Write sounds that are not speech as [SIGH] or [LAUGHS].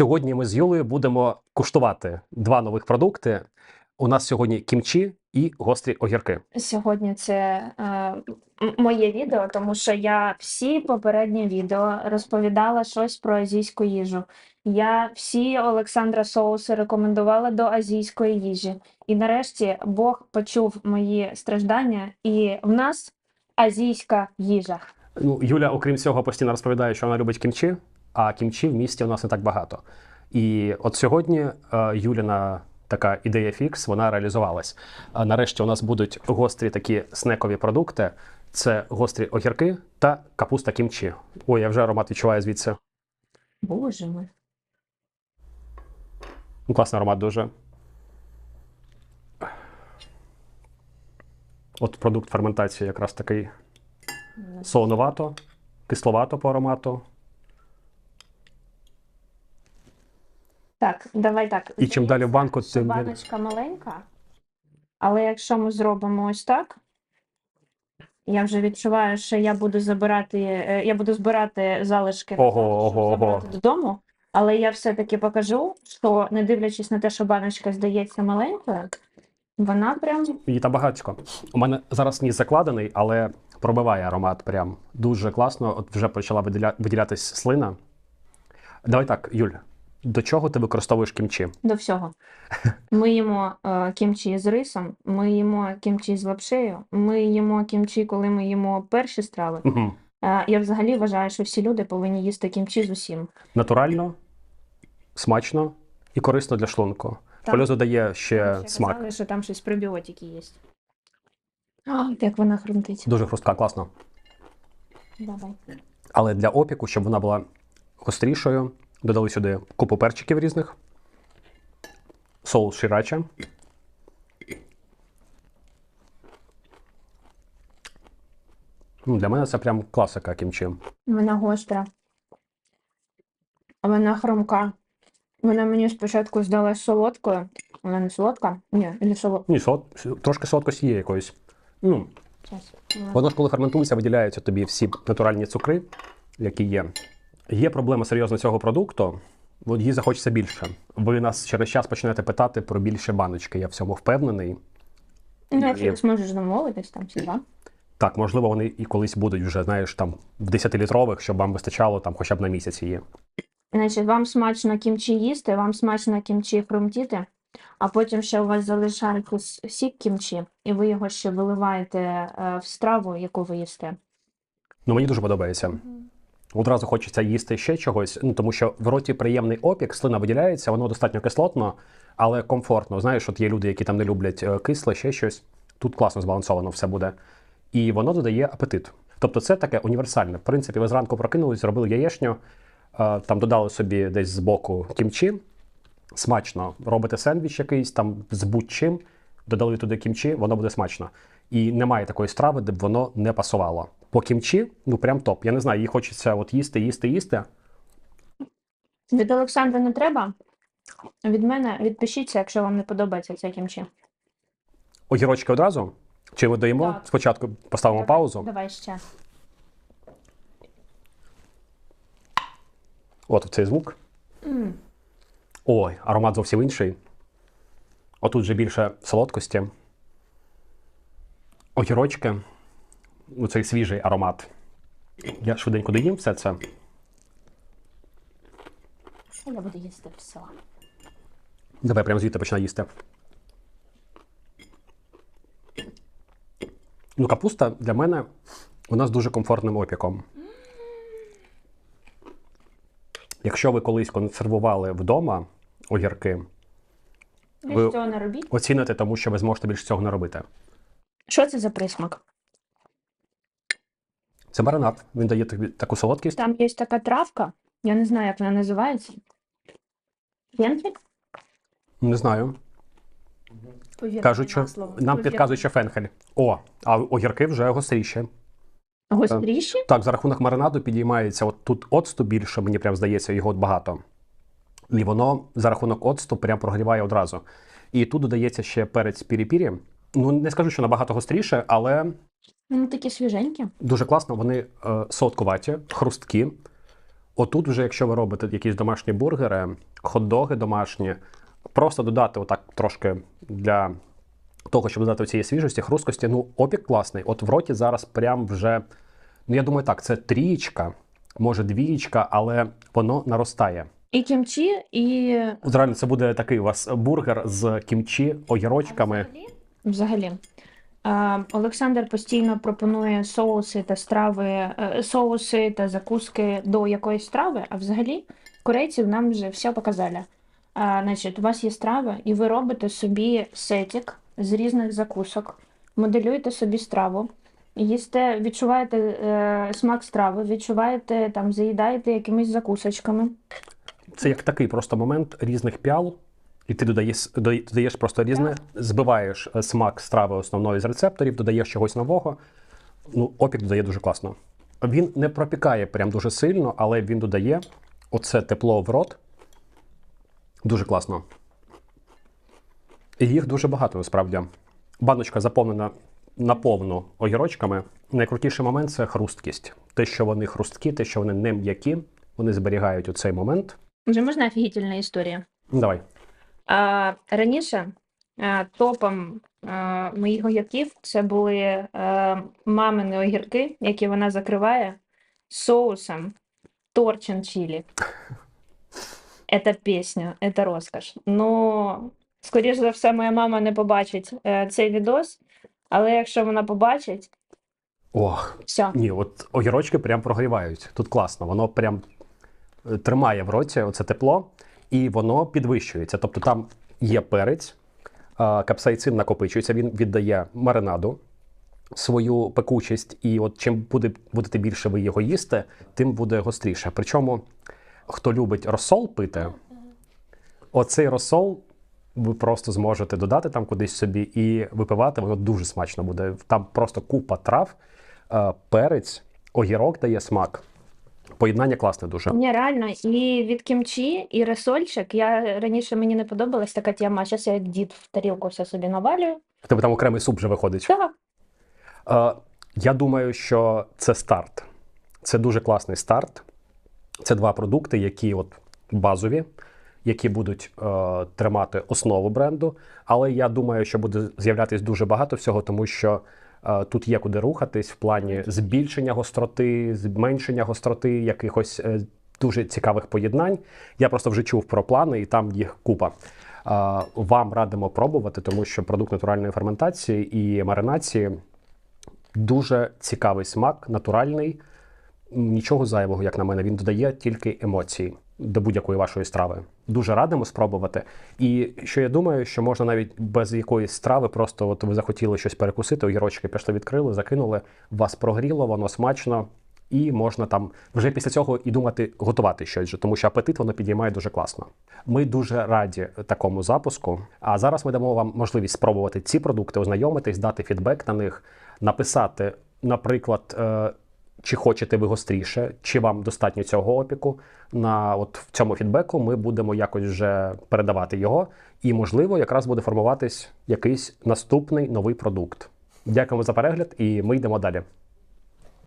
Сьогодні ми з Юлею будемо куштувати два нових продукти. У нас сьогодні кімчі і гострі огірки. Сьогодні це е, моє відео, тому що я всі попередні відео розповідала щось про азійську їжу. Я всі Олександра соуси рекомендувала до азійської їжі. І нарешті Бог почув мої страждання, і в нас азійська їжа. Ну, Юля, окрім цього, постійно розповідає, що вона любить кімчі, а кімчі в місті у нас не так багато. І от сьогодні е, Юліна така ідея фікс, вона реалізувалась. Нарешті у нас будуть гострі такі снекові продукти. Це гострі огірки та капуста кімчі. Ой, я вже аромат відчуваю звідси. Боже мой. Ну, класний аромат дуже. От продукт ферментації якраз такий солоновато, кисловато по аромату. Так, давай так. І чим далі в банку, тим баночка маленька. Але якщо ми зробимо ось так, я вже відчуваю, що я буду забирати, е, я буду збирати залишки назад, Ого, щоб ого, забрати ого. додому. Але я все-таки покажу, що не дивлячись на те, що баночка здається маленькою, вона прям Її там багатько. У мене зараз ніс закладений, але пробиває аромат прям дуже класно. От вже почала виділя... виділятись слина. Давай так, Юль, до чого ти використовуєш кімчі? до всього. [LAUGHS] Ми їмо е, кімчі з рисом, ми їмо кімчі з лапшею, ми їмо кімчі, коли ми їмо перші страви. Угу. Е, Я взагалі вважаю, що всі люди повинні їсти кімчі з усім. Натурально, смачно і корисно для шлунку. Так. Плюс додає ще Ще смак. казали, що там щось пробіотики є. А, як вона хрумтить. Дуже хрустка, класно. Давай. Але для опіку, щоб вона була гострішою, додали сюди купу перчиків різних, соус ширача. Ну, Для мене це прям класика кімчі. Вона гостра. Вона хрумка. Вона мені спочатку здалась солодкою. Вона не солодка? Ні, не солодка. Ні, солод... трошки солодкості є якоїсь. Ну, воно ж коли ферментується, виділяються тобі всі натуральні цукри, які є. Є проблема серйозна цього продукту, от їй захочеться більше. Ви нас через час почнете питати про більше баночки, я в цьому впевнений. Ну, якщо ти зможеш домовитись, там всі два. Так, можливо, вони і колись будуть вже, знаєш, там в 10-літрових, щоб вам вистачало там хоча б на місяць її. Значить, вам смачно кімчі їсти, вам смачно кімчі хрумтіти, а потім ще у вас залишається сік кімчі, і ви його ще виливаєте е, в страву, яку ви їсте. Ну, мені дуже подобається. Одразу хочеться їсти ще чогось, ну тому що в роті приємний опік, слина виділяється, воно достатньо кислотно, але комфортно. Знаєш, от є люди, які там не люблять е, кисле, ще щось. Тут класно збалансовано все буде. І воно додає апетит. Тобто це таке універсальне. В принципі, ви зранку прокинулись, зробили яєшню, е, там додали собі десь з боку кімчі, смачно. Робите сендвіч якийсь там з будь-чим, додали туди кімчі, воно буде смачно. І немає такої страви, де б воно не пасувало. По кімчі, ну прям топ. Я не знаю, її хочеться от їсти, їсти, їсти. Від Олександра не треба. Від мене відпишіться, якщо вам не подобається це кімчі. Огірочки одразу. Чи ми доїмо? Так. Спочатку поставимо паузу. Давай ще. От цей звук. Ой, аромат зовсім інший. Отут вже більше солодкості. Огірочки. Ну, цей свіжий аромат. Я швиденько доїм все це. Я буду їсти все. Давай прямо звідти починай їсти. Ну, капуста для мене вона з дуже комфортним опіком. Якщо ви колись консервували вдома огірки, Ви Ви- цього не робіть. оціните, тому що ви зможете більше цього не робити. Що це за присмак? Це маринад. Він дає тобі таку солодкість. Там є така травка, я не знаю, як вона називається. Фенхель? Не знаю. Повірте Кажуть, що на слово. нам Повірте. підказують, що фенхель. О, а огірки вже гостріші. Гостріші? Так, за рахунок маринаду підіймається от тут оцту більше, мені прям здається, його от багато. І воно за рахунок оцту прям прогріває одразу. І тут додається ще перець пірі-пірі. Ну, не скажу, що набагато гостріше, але Ну, такі свіженькі. дуже класно. Вони е, солодкуваті, хрусткі. Отут, вже, якщо ви робите якісь домашні бургери, хот-доги домашні, просто додати отак трошки для того, щоб додати цієї свіжості, хрусткості. Ну, опік класний. От в роті зараз прям вже, ну я думаю, так, це трієчка, може двієчка, але воно наростає. І кімчі, і От реально це буде такий у вас бургер з кімчі, огірочками. взагалі. Е, Олександр постійно пропонує соуси та страви, е, соуси та закуски до якоїсь страви, а взагалі корейців нам вже все показали. А, значить, у вас є страва, і ви робите собі сетік з різних закусок, моделюєте собі страву, їсте, відчуваєте е, смак страви, відчуваєте там, заїдаєте якимись закусочками. Це як такий просто момент різних піал, і ти додаєш, додаєш просто різне, збиваєш е, смак страви основної з рецепторів, додаєш чогось нового. Ну, опік додає дуже класно. Він не пропікає прям дуже сильно, але він додає оце тепло в рот. Дуже класно. І їх дуже багато насправді. Баночка заповнена наповну огірочками. Найкрутіший момент це хрусткість. Те, що вони хрусткі, те, що вони не м'які, вони зберігають у цей момент. Вже можна офігітельна історія. Давай. Раніше топом моїх огірків це були мамини огірки, які вона закриває соусом торчин чилі. Это пісня, это розкош. Ну, скоріш за все, моя мама не побачить е, цей відос, але якщо вона побачить, Ох, все. ні, от огірочки прям прогрівають. Тут класно. Воно прям е, тримає в роті оце тепло, і воно підвищується. Тобто там є перець, а, капсаїцин накопичується, він віддає маринаду свою пекучість, і от чим буде, будете більше ви його їсти, тим буде гостріше. Причому, хто любить розсол пити, оцей розсол ви просто зможете додати там кудись собі і випивати, воно дуже смачно буде. Там просто купа трав, перець, огірок дає смак. Поєднання класне дуже. Ні, реально, і від кімчі, і ресольчик. Я раніше мені не подобалась така тема. Зараз я як дід в тарілку все собі навалюю. В тебе там окремий суп вже виходить. Так, Е, я думаю, що це старт. Це дуже класний старт. Це два продукти, які от базові, які будуть е, тримати основу бренду. Але я думаю, що буде з'являтись дуже багато всього, тому що тут є куди рухатись в плані збільшення гостроти, зменшення гостроти, якихось е, дуже цікавих поєднань. Я просто вже чув про плани, і там їх купа. Е, вам радимо пробувати, тому що продукт натуральної ферментації і маринації дуже цікавий смак, натуральний. Нічого зайвого, як на мене, він додає тільки емоції до будь-якої вашої страви. Дуже радимо спробувати. І що я думаю, що можна навіть без якоїсь страви, просто от ви захотіли щось перекусити, огірочки пішли, відкрили, закинули, вас прогріло, воно смачно, і можна там вже після цього і думати готувати щось, тому що апетит воно підіймає дуже класно. Ми дуже раді такому запуску. А зараз ми дамо вам можливість спробувати ці продукти, ознайомитись, дати фідбек на них, написати, наприклад. Чи хочете ви гостріше, чи вам достатньо цього опіку. На от в цьому фідбеку ми будемо якось вже передавати його, і можливо, якраз буде формуватись якийсь наступний новий продукт. Дякуємо за перегляд, і ми йдемо далі.